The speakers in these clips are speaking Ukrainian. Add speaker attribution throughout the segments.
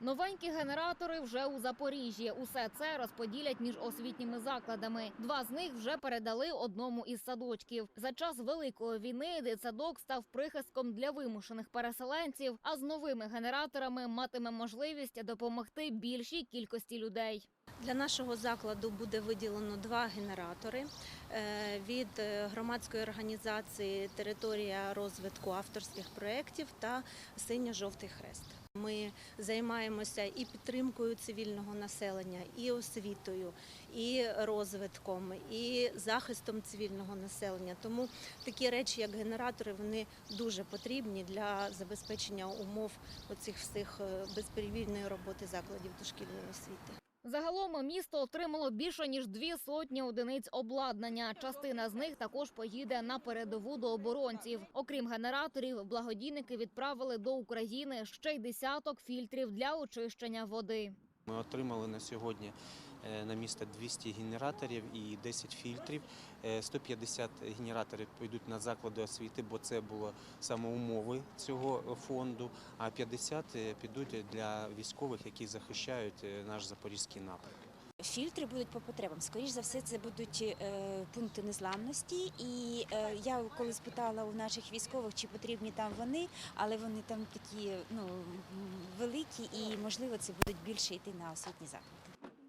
Speaker 1: Новенькі генератори вже у Запоріжжі. Усе це розподілять між освітніми закладами. Два з них вже передали одному із садочків. За час великої війни дитсадок став прихистком для вимушених переселенців. А з новими генераторами матиме можливість допомогти більшій кількості людей.
Speaker 2: Для нашого закладу буде виділено два генератори е, від е, громадської організації Територія розвитку авторських проєктів та Синьо-жовтий хрест. Ми займаємося і підтримкою цивільного населення, і освітою, і розвитком, і захистом цивільного населення. Тому такі речі, як генератори, вони дуже потрібні для забезпечення умов оцих всіх е, безперебійної роботи закладів дошкільної освіти.
Speaker 1: Загалом місто отримало більше ніж дві сотні одиниць обладнання. Частина з них також поїде на передову до оборонців. Окрім генераторів, благодійники відправили до України ще й десяток фільтрів для очищення води.
Speaker 3: Ми отримали на сьогодні е, на місто 200 генераторів і 10 фільтрів. Е, 150 генераторів підуть на заклади освіти, бо це було саме умови цього фонду. А 50 підуть для військових, які захищають е, наш запорізький напрямок.
Speaker 4: Фільтри будуть по потребам. Скоріш за все, це будуть е, пункти незламності. І е, я коли спитала у наших військових, чи потрібні там вони, але вони там такі ну великі, і можливо це будуть більше йти на освітні заклади.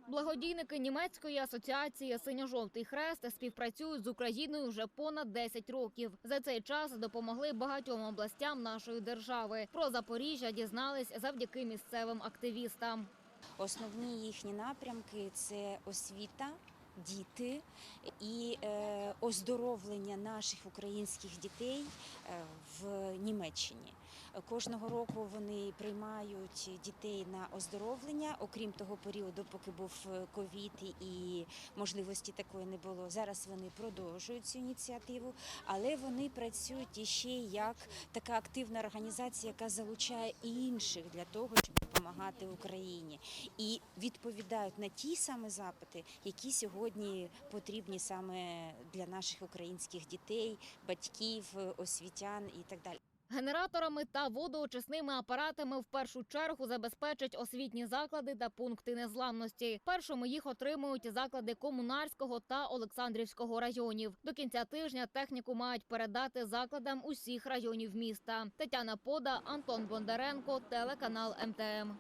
Speaker 1: Благодійники німецької асоціації Синьо-жовтий хрест співпрацюють з Україною вже понад 10 років. За цей час допомогли багатьом областям нашої держави. Про Запоріжжя дізнались завдяки місцевим активістам.
Speaker 4: Основні їхні напрямки це освіта. Діти і е, оздоровлення наших українських дітей е, в Німеччині. Кожного року вони приймають дітей на оздоровлення, окрім того періоду, поки був е, ковід і можливості такої не було. Зараз вони продовжують цю ініціативу, але вони працюють іще як така активна організація, яка залучає інших для того, щоб допомагати Україні, і відповідають на ті самі запити, які сьогодні потрібні саме для наших українських дітей, батьків, освітян і так далі.
Speaker 1: Генераторами та водоочисними апаратами в першу чергу забезпечать освітні заклади та пункти незламності. Першими їх отримують заклади Комунарського та Олександрівського районів. До кінця тижня техніку мають передати закладам усіх районів міста. Тетяна Пода, Антон Бондаренко, телеканал МТМ.